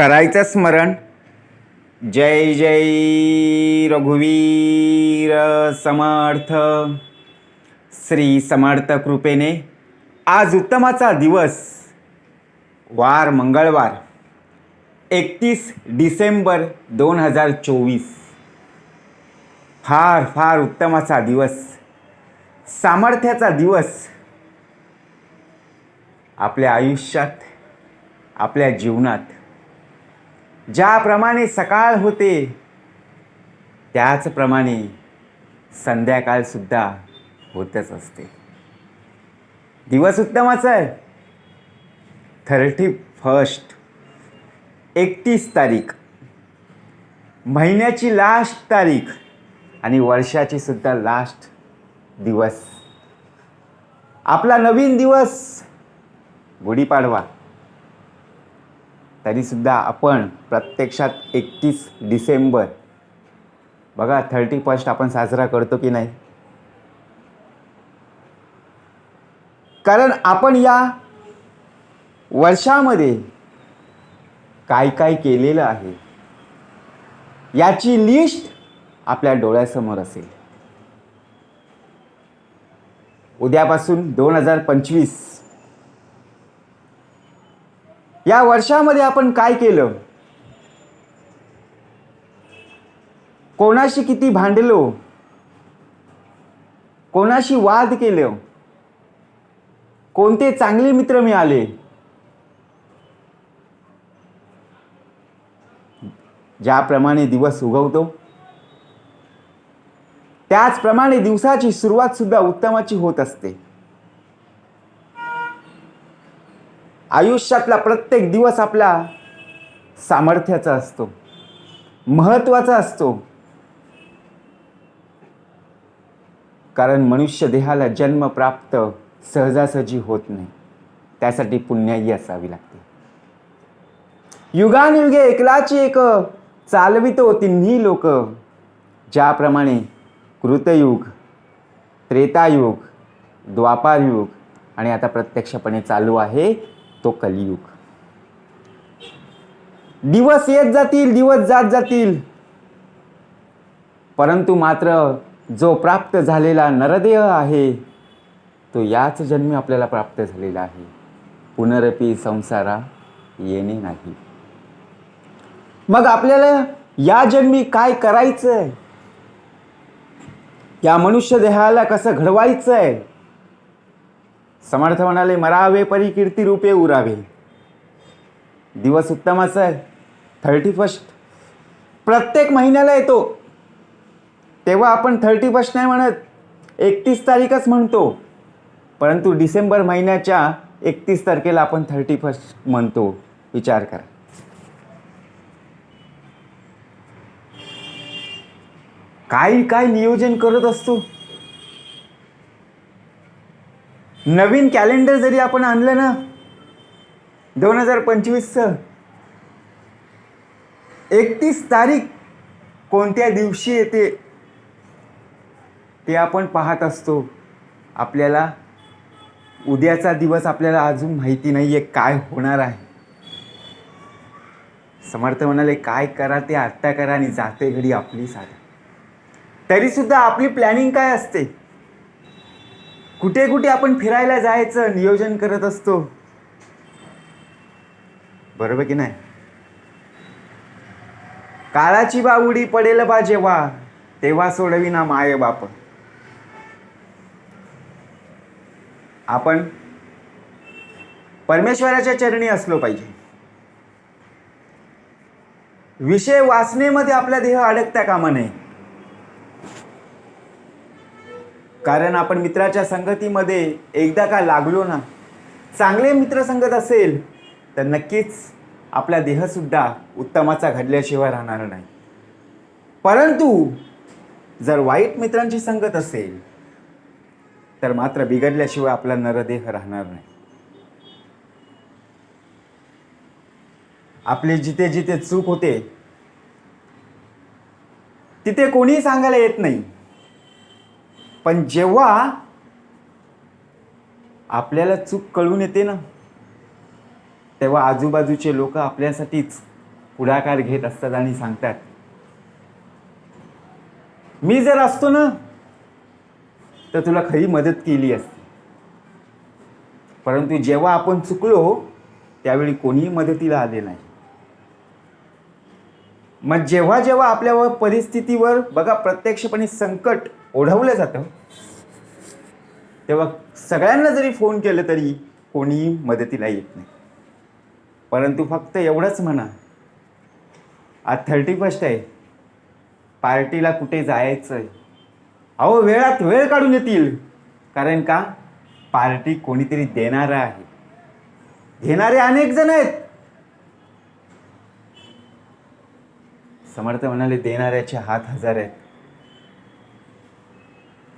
करायचं स्मरण. जय जय रघुवीर समर्थ. श्री समर्थ कृपेने आज उत्तमाचा दिवस. वार मंगळवार एकतीस डिसेंबर दोन हजार चोवीस. फार फार उत्तमाचा दिवस. सामर्थ्याचा दिवस. आपल्या आयुष्यात आपल्या जीवनात. ज्याप्रमाणे सकाळ होते त्याचप्रमाणे संध्याकाळसुद्धा होतच असते. दिवस उत्तमच आहे. थर्टी फर्स्ट एकतीस तारीख. महिन्याची लास्ट तारीख आणि वर्षाची सुद्धा लास्ट दिवस. आपला नवीन दिवस गुढीपाडवा. तरीसुद्धा आपण प्रत्यक्षात एकतीस डिसेंबर. बघा थर्टी फर्स्ट आपण साजरा करतो की नाही? कारण आपण या वर्षामध्ये काय काय केलेलं आहे याची लिस्ट आपल्या डोळ्यासमोर असेल. उद्यापासून दोन हजार पंचवीस. या वर्षामध्ये आपण काय केलं? कोणाशी किती भांडलो? कोणाशी वाद केलं? कोणते चांगले मित्र मिळाले? ज्याप्रमाणे दिवस उगवतो त्याचप्रमाणे दिवसाची सुरुवात सुद्धा उत्तमाची होत असते. आयुष्यातला प्रत्येक दिवस आपला सामर्थ्याचा असतो महत्त्वाचा असतो. कारण मनुष्य देहाला जन्म प्राप्त सहजासहजी होत नाही. त्यासाठी पुण्याई असावी लागते. युगानयुगे एकलाची एक चालवितो तिन्ही लोक ज्याप्रमाणे कृतयुग त्रेतायुग द्वापारयुग आणि आता प्रत्यक्षपणे चालू आहे तो कलियुग. दिवस येत जातील दिवस जात जातील. परंतु मात्र जो प्राप्त झालेला नरदेह आहे तो याच जन्मी आपल्याला प्राप्त झालेला आहे. पुनरपी संसारा येणे नाही. मग आपल्याला या जन्मी काय करायचं आहे या मनुष्य देहाला कसं घडवायचं आहे समर्थ म्हणाले मरावे परी कीर्ती रूपे उरावे. दिवस उत्तमाचा आहे. थर्टी फर्स्ट प्रत्येक महिन्याला येतो. तेव्हा आपण थर्टी फर्स्ट नाही म्हणत एकतीस तारीखच म्हणतो. परंतु डिसेंबर महिन्याच्या एकतीस तारखेला आपण थर्टी फर्स्ट म्हणतो. विचार करा. काही काय नियोजन करत असतो? नवीन कॅलेंडर जरी आपण आणलं ना दोन हजार पंचवीसचं एकतीस तारीख कोणत्या दिवशी येते ते आपण पाहत असतो. आपल्याला उद्याचा दिवस आपल्याला अजून माहिती नाही आहे काय होणार आहे. समर्थ म्हणाले काय करा ते आत्ता करा आणि जाते घडी आपली साधा. तरीसुद्धा आपली प्लॅनिंग काय असते? कुठे कुठे आपण फिरायला जायचं नियोजन करत असतो? बरोबर की नाही? काळाची बा उडी पडेल बा जेव्हा तेव्हा सोडविना माय बाप. आपण परमेश्वराच्या चरणी असलो पाहिजे. विषय वाचनेमध्ये आपला देह अडकता कामा नये कारण आपण मित्राच्या संगतीमध्ये एकदा का लागलो ना चांगले मित्र संगत असेल तर नक्कीच आपला देहसुद्धा उत्तमाचा घडल्याशिवाय राहणार नाही. परंतु जर वाईट मित्रांची संगत असेल तर मात्र बिघडल्याशिवाय आपला नरदेह राहणार नाही. आपली जिथे जिथे चूक होते तिथे कोणीही सांगायला येत नाही. पण जेव्हा आपल्याला चूक कळून येते ना तेव्हा आजूबाजूचे लोक आपल्यासाठीच पुढाकार घेत असतात आणि सांगतात मी जर असतो ना तर तुला खरी मदत केली असती. परंतु जेव्हा आपण चुकलो त्यावेळी कोणीही मदतीला आले नाही. मग जेव्हा जेव्हा आपल्यावर परिस्थितीवर बघा प्रत्यक्षपणे संकट ओढवलं जातं. तेव्हा सगळ्यांना जरी फोन केलं तरी कोणीही मदतीला येत नाही. परंतु फक्त एवढंच म्हणा. आज थर्टी फर्स्ट आहे. पार्टीला कुठे जायचं आहे अहो वेळात वेळ काढून येतील. कारण का? पार्टी कोणीतरी देणारं आहे. घेणारे अनेक जण आहेत. समर्थ म्हणाले देणाऱ्याचे हात हजार आहेत.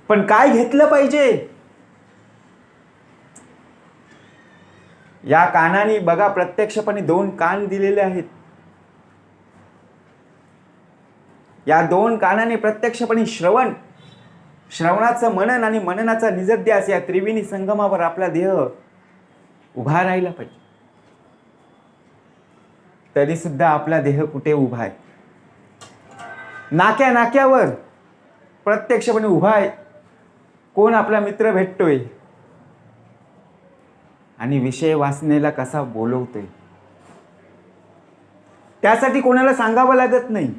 पण काय घेतलं पाहिजे? या कानाने बघा प्रत्यक्षपणे दोन कान दिलेले आहेत. या दोन कानाने प्रत्यक्षपणे श्रवण श्रवणाचं मनन आणि मननाचा निजध्यास या त्रिवेणी संगमावर आपला देह उभा राहिला पाहिजे. तरी सुद्धा आपला देह कुठे उभा आहे? नाक्या नाक्यावर प्रत्यक्षपणे उभा आहे. कोण आपला मित्र भेटतोय? आणि विषय वाचनेला कसा बोलवतोय? त्यासाठी कोणाला सांगावं लागत नाही.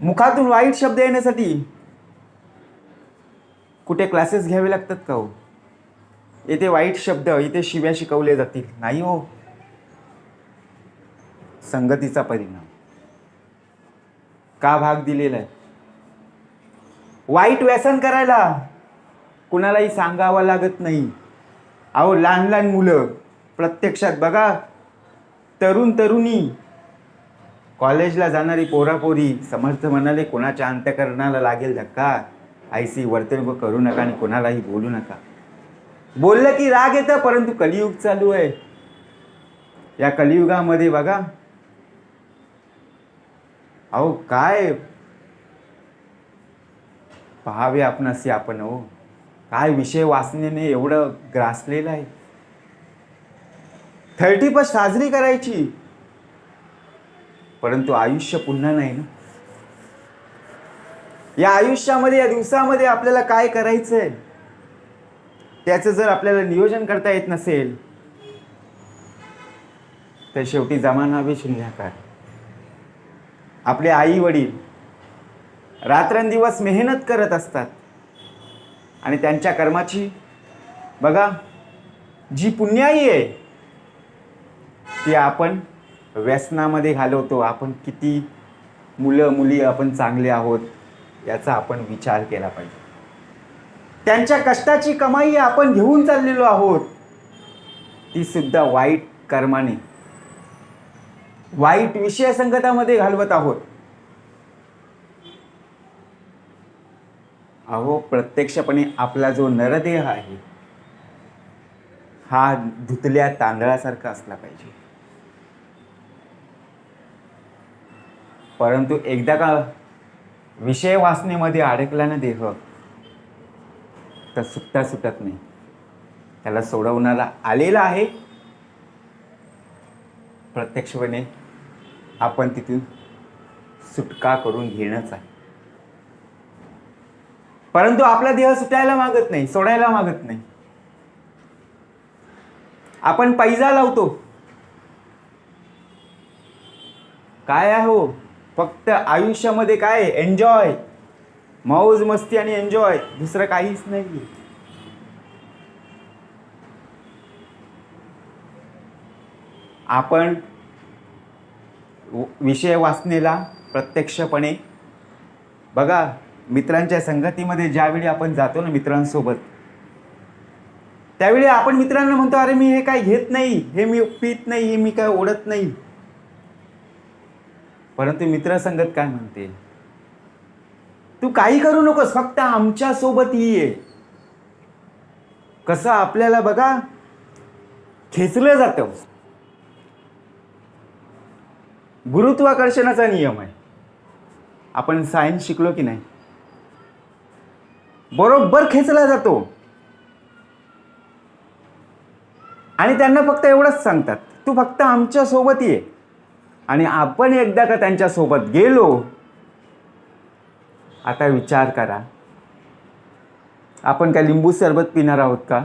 मुखातून वाईट शब्द येण्यासाठी कुठे क्लासेस घ्यावे लागतात का हो? येथे वाईट शब्द इथे शिव्या शिकवले जातील. नाही हो. संगतीचा परिणाम. का भाग दिलेला आहे? वाईट व्यसन करायला कुणालाही सांगावं लागत नाही. अहो लहान लहान मुलं प्रत्यक्षात बघा तरुण तरुणी. कॉलेजला जाणारी पोरापोरी समर्थ म्हणाले कोणाच्या अंत्यकरणाला लागेल धक्का? आयसी वर्तणूक करू नका आणि कोणालाही बोलू नका. बोललं की राग येतं परंतु कलियुग चालू आहे. या कलियुगामध्ये बघा. अहो काय पहावे आपणासी आपण हो. काय विषय वाचण्याने एवढं ग्रासलेलं आहे? थर्टी पण साजरी करायची. परंतु आयुष्य पुन्हा नाही ना? या आयुष्यामध्ये या दिवसामध्ये आपल्याला काय करायचं आहे त्याचं जर आपल्याला नियोजन करता येत नसेल तर शेवटी जमाना शून्याकार आपले आई वडील रात्रंदिवस मेहनत करत असतात. आणि त्यांच्या कर्माची बघा जी पुण्याई आहे ती आपण व्यसनामध्ये घालवतो. आपण किती मुलं मुली आपण चांगले आहोत याचा आपण विचार केला पाहिजे. त्यांच्या कष्टाची कमाई आपण घेऊन चाललेलो आहोत ती सुद्धा वाईट कर्माने वाईट विषय संगतामध्ये घालवत आहोत. अहो प्रत्यक्षपणे आपला जो नरदेह आहे हा धुतल्या तांदळासारखा असला पाहिजे. परंतु एकदा का विषय वाचनेमध्ये अडकला ना देह तर सुटता सुटत नाही. त्याला सोडवणारा आलेला आहे. प्रत्यक्षपणे आपण तिथून सुटका करून घेणंच आहे. परंतु आपला देह सुटायला मागत नाही सोडायला मागत नाही. आपण पैजा लावतो. काय आहे हो? फक्त आयुष्यामध्ये काय? एन्जॉय मौज मस्ती आणि एन्जॉय दुसरं काहीच नाही. आपण विषय वाचनेला प्रत्यक्षपणे बघा मित्रांच्या संगतीमध्ये ज्यावेळी आपण जातो ना मित्रांसोबत त्यावेळी आपण मित्रांना म्हणतो अरे मी हे काय घेत नाही हे मी पित नाही हे मी काय ओढत नाही. परंतु मित्रसंगत काय म्हणते? तू काही करू नकोस फक्त आमच्यासोबत ये. कसं आपल्याला बघा खेचलं जातं. गुरुत्वाकर्षणाचा नियम आहे. आपण सायन्स शिकलो की नाही? बरोबर खेचला जातो. आणि त्यांना फक्त एवढंच सांगतात तू फक्त आमच्यासोबत ये. आणि आपण एकदा का त्यांच्यासोबत गेलो आता विचार करा आपण काय लिंबू सरबत पिणार आहोत का?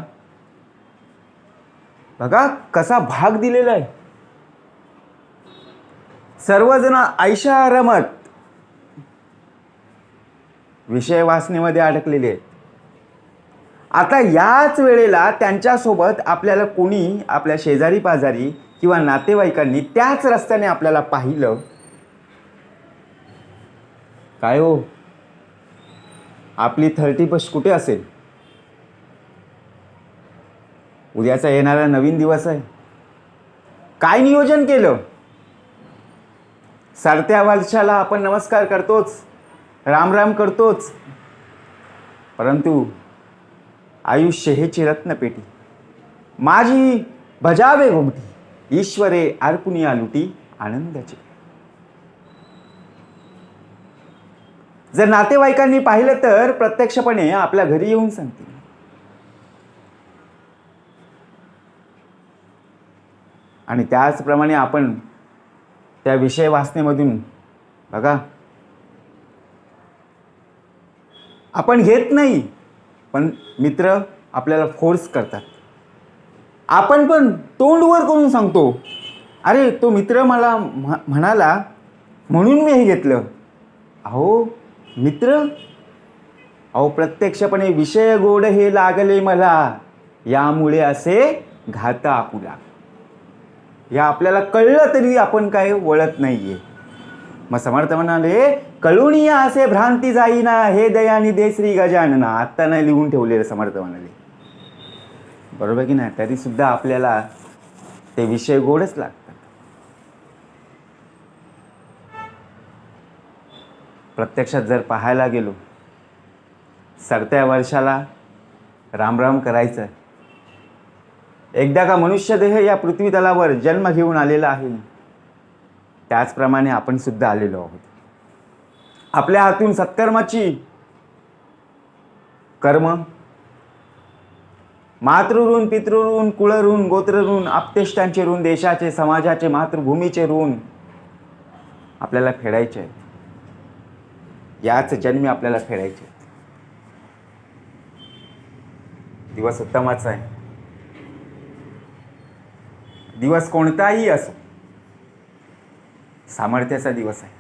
बघा कसा भाग दिलेला आहे. सर्वजण आयशा रमत विषय वाचनेमध्ये अडकलेले आहेत. आता याच वेळेला त्यांच्यासोबत आपल्याला कोणी आपल्या शेजारी पाजारी किंवा नातेवाईकांनी त्याच रस्त्याने आपल्याला पाहिलं. काय हो? आपली थर्टी फर्स्ट कुठे असेल? उद्याचा येणारा नवीन दिवस आहे. काय नियोजन केलं? सरत्या वर्षाला आपण नमस्कार करतोच. राम राम करतोच. परंतु आयुष्य हेची रत्नपेटी माझी भजावे घोमटी ईश्वरे अर्पुनिया लुटी आनंदाची. जर नातेवाईकांनी पाहिलं तर प्रत्यक्षपणे आपल्या घरी येऊन सांगतील. आणि त्याचप्रमाणे आपण त्या विषय वाचनेमधून बघा आपण घेत नाही पण मित्र आपल्याला फोर्स करतात. आपण पण तोंडवर करून सांगतो अरे तो मित्र मला म्ह- म्हणाला म्हणून मी हे घेतलं. अहो मित्र? अहो प्रत्यक्षपणे विषय गोड हे लागले मला. यामुळे असे घात आपुला. या आपल्याला कळलं तरी आपण काय वळत नाही आहे मग समर्थ म्हणाले कळुनिया असे भ्रांती जाईना हे दयानी दे श्री गजानना. आत्ता नाही लिहून ठेवलेलं समर्थ म्हणाले. बरोबर की नाही? तरी सुद्धा आपल्याला ते विषय गोडच लागतात. प्रत्यक्षात जर पाहायला गेलो सरत्या वर्षाला रामराम करायचं. एकदा का मनुष्यदेह या पृथ्वी तलावर जन्म घेऊन आलेला आहे? त्याचप्रमाणे आपण सुद्धा आलेलो आहोत. आपल्या हातून सत्कर्माची कर्म मातृऋण पितृऋण कुळऋण गोत्रऋण आपतेष्टांचे ऋण देशाचे समाजाचे मातृभूमीचे ऋण आपल्याला फेडायचे आहेत. याच जन्मी आपल्याला फेडायचे दिवस उत्तमाचा आहे. दिवस कोणताही असो सामर्थ्याचा दिवस आहे.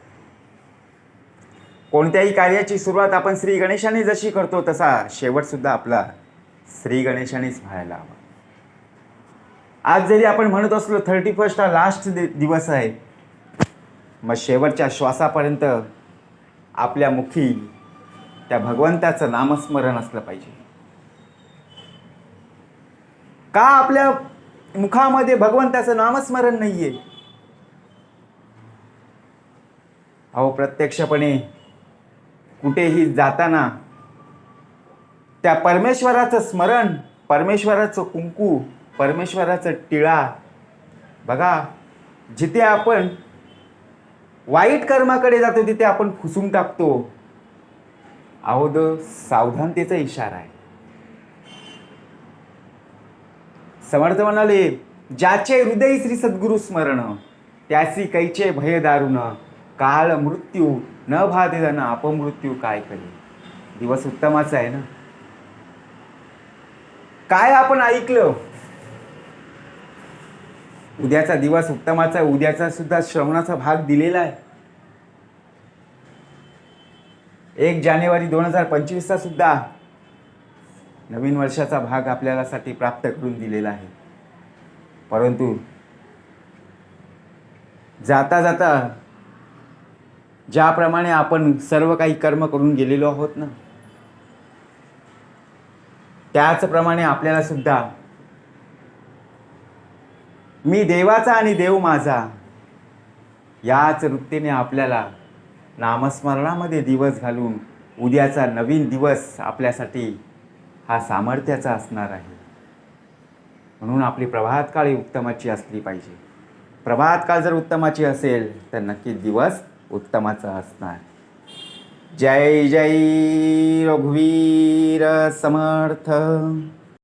कोणत्याही कार्याची सुरुवात आपण श्री गणेशाने जशी करतो तसा शेवटसुद्धा आपला श्री गणेशानेच व्हायला हवा. आज जरी आपण म्हणत असलो थर्टी फर्स्ट हा लास्ट दिवस आहे. मग शेवटच्या श्वासापर्यंत आपल्या मुखी त्या भगवंताचं नामस्मरण असलं पाहिजे. का आपल्या मुखामध्ये भगवंताचं नामस्मरण नाहीये? अहो प्रत्यक्षपणे कुठेही जाताना त्या परमेश्वराचं स्मरण परमेश्वराचं कुंकू परमेश्वराचं टिळा बघा जिथे आपण वाईट कर्माकडे जातो तिथे आपण फुसून टाकतो. अहो द सावधानतेचा इशारा आहे. समर्थ म्हणाले ज्याचे हृदय श्री सद्गुरु स्मरण त्यासी कैचे भय दारुण. काळ मृत्यू न भादेन अपमृत्यू काय करी दिवस उत्तमाचा आहे ना? काय आपण ऐकलं? उद्याचा दिवस उत्तमाचा आहे. उद्याचा सुद्धा श्रवणाचा भाग दिलेला आहे. एक जानेवारी दोन हजार पंचवीसचा सुद्धा नवीन वर्षाचा भाग आपल्याला साठी प्राप्त करून दिलेला आहे. परंतु जाता जाता ज्याप्रमाणे आपण सर्व काही कर्म करून गेलेलो आहोत ना त्याचप्रमाणे आपल्याला सुद्धा मी देवाचा आणि देव माझा याच वृत्तीने आपल्याला नामस्मरणामध्ये दिवस घालून उद्याचा नवीन दिवस आपल्यासाठी हा सामर्थ्याचा असणार आहे. म्हणून आपली प्रभात काळी उत्तमाची असली पाहिजे. प्रभात काळ जर उत्तमाची असेल तर नक्की दिवस उत्तमाचं असणार. जय जय रघुवीर समर्थ.